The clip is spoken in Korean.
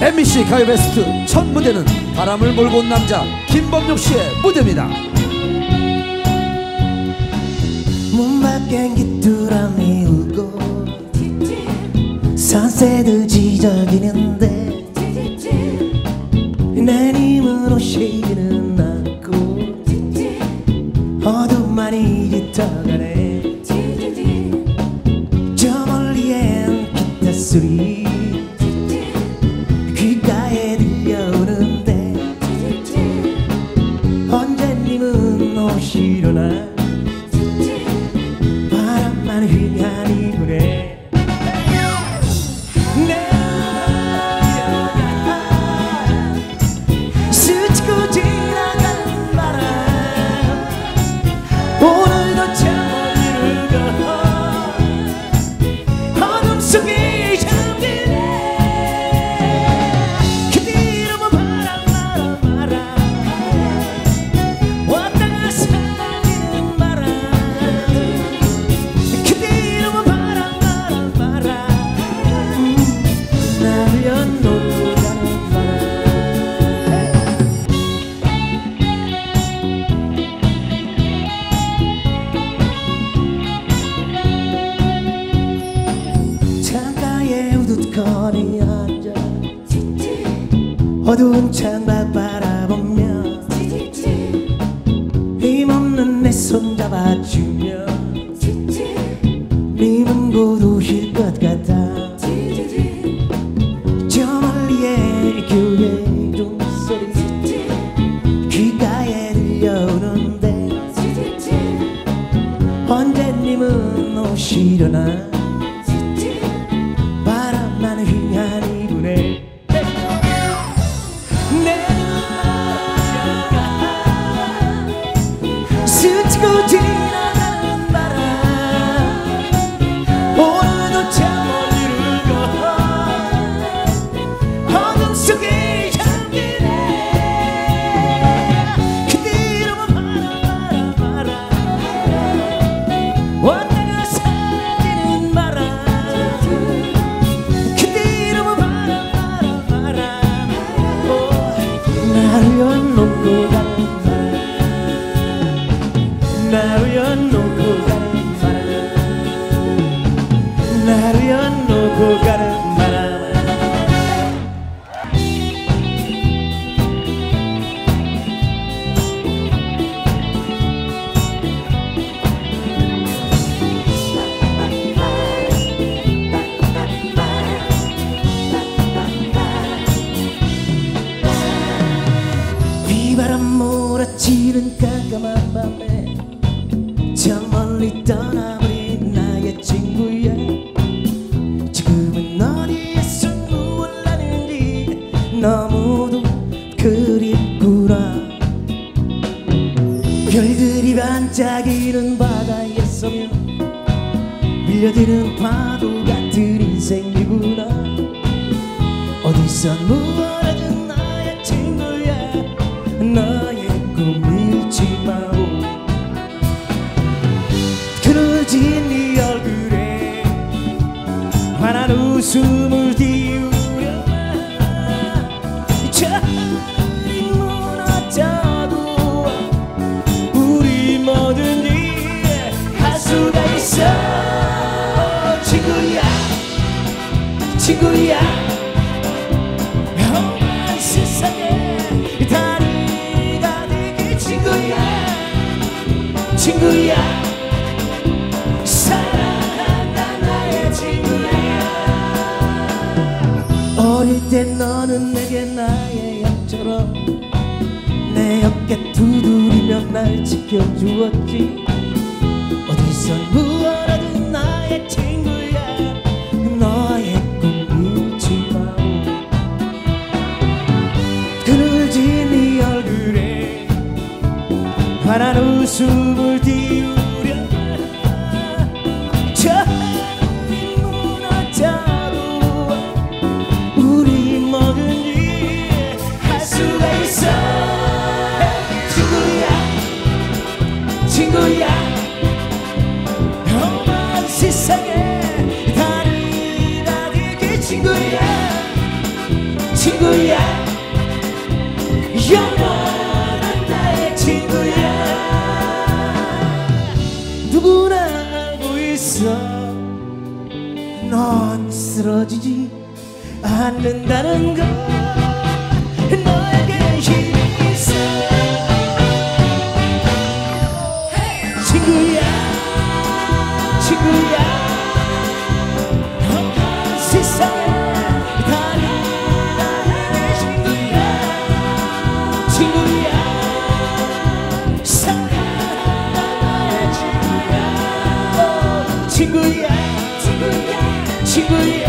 MBC 가요 베스트 첫 무대는 바람을 몰고 온 남자 김범용 씨의 무대입니다. 문 밖엔 귀뚜라미 울고 산새도 지저귀는데 어두운 창밖 바라보며 힘없는 내 손 잡아주며 님은 곧 오실 것 같아. 저 멀리에 교회 종소리 귓가에 들려오는데 언제 님은 오시려나 놓고 가는 바람 비바람 몰아치는 깜깜한 밤에 너무도 그립구나. 별들이 반짝이는 바다에 서면 밀려드는 파도 같은 인생이구나. 어디서 무엇하든 나의 친구야 나의 꿈 잊지 마오. 그러진 네 얼굴에 환한 웃음 친구야. 험한 세상에 다리가 되게 친구야. 친구야. 사랑한다 나의 친구야. 어릴 때 너는 내게 나의 양처럼 내 어깨 두드리며 날 지켜주었지. 어디선 무엇하든 나의 친구 환한 웃음을 띄우려 저리 무너져도 우리 뭐든지 할 수가 있어. 친구야 친구야. 험한 세상에 다리가 되게 친구야. 친구야 영원 있어. 넌 쓰러지지 않는다는 걸 너에게 힘이 있어. 친구야 친구야 나의